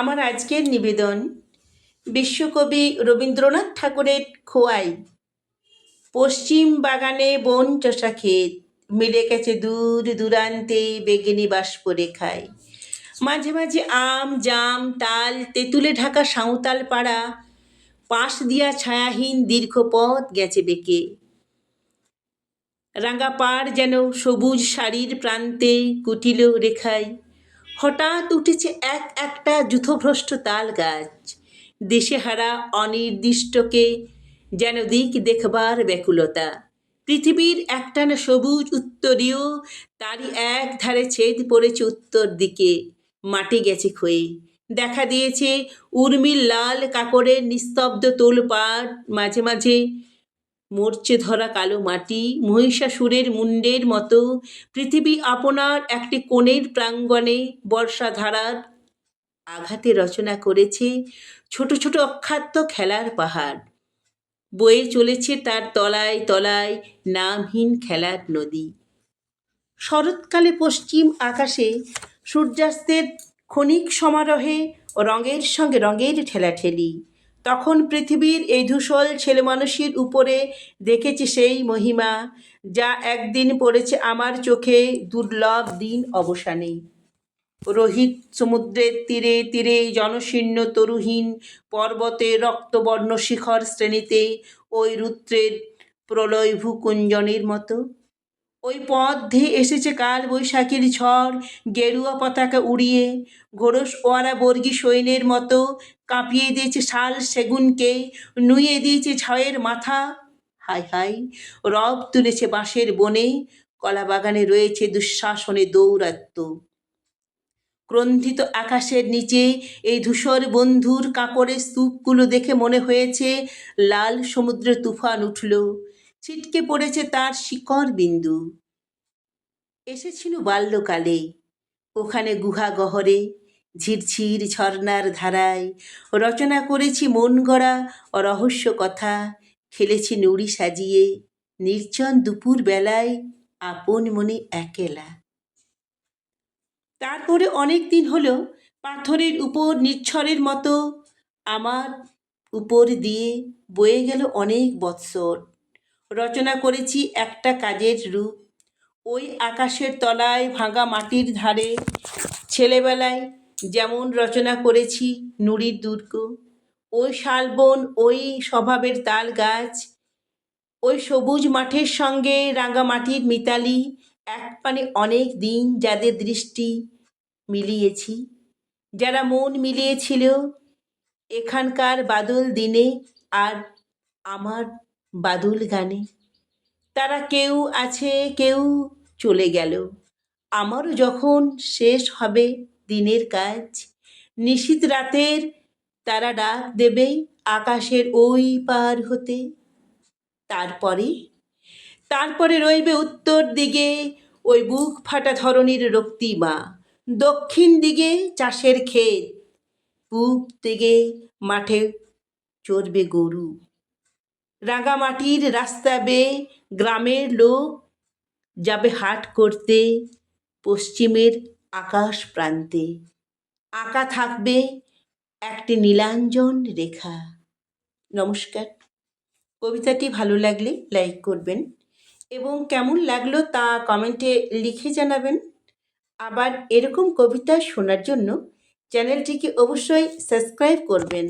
আমার আজকের নিবেদন বিশ্বকবি রবীন্দ্রনাথ ঠাকুরের খোয়াই। পশ্চিম বাগানে বন চষা ক্ষেত, মিলে গেছে দূর দূরান্তে বেগিনী বাষ্প রেখায় মাঝে মাঝে আম, জাম, তাল, তেঁতুলে ঢাকা সাঁওতাল পাড়া, পাশ দিয়া ছায়াহীন দীর্ঘ পথ গেছে বেঁকে। রাঙা পাড় যেন সবুজ শাড়ির প্রান্তে কুটিল রেখায়। হঠাৎ উঠেছে এক একটা যুথভ্রষ্ট তাল গাছ। দিশেহারা অনির্দিষ্টকে যেন দিক দেখবার ব্যাকুলতা। পৃথিবীর একটানা সবুজ উত্তরীয়, তারই এক ধারে ছেদ পড়েছে উত্তর দিকে। মাটি গেছে ক্ষয়ে। দেখা দিয়েছে উর্মির লাল কাকড়ের নিস্তব্ধ তোলপাড় মাঝে মাঝে মরচে ধরা কালো মাটি, মহিষাসুরের মুন্ডের মতো, পৃথিবী আপনার একটি কোণের প্রাঙ্গণে বর্ষাধারার আঘাতে রচনা করেছে ছোট ছোট অখ্যাত খেলার পাহাড়। বয়ে চলেছে তার তলায় তলায় নামহীন খেলার নদী। শরৎকালে পশ্চিম আকাশে সূর্যাস্তের ক্ষণিক সমারোহে রঙের সঙ্গে রঙের ঠেলাঠেলি। তখন পৃথিবীর এই ধূসল ছেলেমানুষের উপরে দেখেছি সেই মহিমা, যা একদিন পড়েছে আমার চোখে দুর্লভ দিন অবসানে। রোহিত সমুদ্রের তীরে তীরে জনশীর্ণ তরুহীন পর্বতে রক্তবর্ণ শিখর শ্রেণীতে ওই রুদ্রের প্রলয় ভূকুঞ্জনের মতো। ওই পথ ধেয়ে এসেছে কাল বৈশাখীর ঝড়, গেরুয়া পতাকা উড়িয়ে। ঘোড়স ওয়ারা বর্গী সৈন্যের মতো কাঁপিয়ে দিয়েছে শাল সেগুনকে, নুয়ে দিয়েছে ঝড়ের মাথা। হাই হাই রব তুলেছে বাঁশের বনে কলা বাগানে রয়েছে দুঃশাসনে দৌরাত্ম্য ক্রন্থিত আকাশের নিচে এই ধূসর বন্ধুর কাপড়ের স্তূপগুলো দেখে মনে হয়েছে, লাল সমুদ্রে তুফান উঠল। ছিটকে পড়েছে তার শিকড় বিন্দু। এসেছিল বাল্যকালে। ওখানে গুহা গহরে, ঝিরঝির ঝর্নার ধারায় রচনা করেছি মন গড়া রহস্য কথা, খেলেছি নুড়ি সাজিয়ে, নির্জন দুপুর বেলায় আপন মনে একেলা। তারপরে অনেক দিন হলো পাথরের উপর নিচ্ছরের মতো, আমার উপর দিয়ে বয়ে গেল অনেক বৎসর। রচনা করেছি একটা কাজের রূপ। ওই আকাশের তলায় ভাঙা মাটির ধারে ছেলেবেলায় যেমন রচনা করেছি নুড়ির দুর্গ। ওই শালবন, ওই স্বভাবের তাল গাছ, ওই সবুজ মাঠের সঙ্গে রাঙা মাটির মিতালি, এক পানে অনেক দিন যাদের দৃষ্টি মিলিয়েছি। যারা মন মিলিয়েছিল, এখানকার বাদল দিনে আর আমার বাদল গানে। তারা কেউ আছে, কেউ চলে গেল। আমারও যখন শেষ হবে দিনের কাজ নিশীত রাতের তারা ডাক দেবে আকাশের ওই পার হতে। তারপরে তারপরে রইবে উত্তর দিকে ওই বুক ফাটা ধরনের রক্তিমা দক্ষিণ দিকে চাষের ক্ষেত, পূব দিকে মাঠে চড়বে গরু। রাঙামাটির রাস্তা বেয়ে গ্রামের লোক যাবে হাট করতে পশ্চিমের আকাশ প্রান্তে। আঁকা থাকবে একটি নীলাঞ্জন রেখা। নমস্কার। কবিতাটি ভালো লাগলে লাইক করবেন এবং কেমন লাগল তা কমেন্টে লিখে জানাবেন। আবার এরকম কবিতা শোনার জন্য চ্যানেলটিকে অবশ্যই সাবস্ক্রাইব করবেন।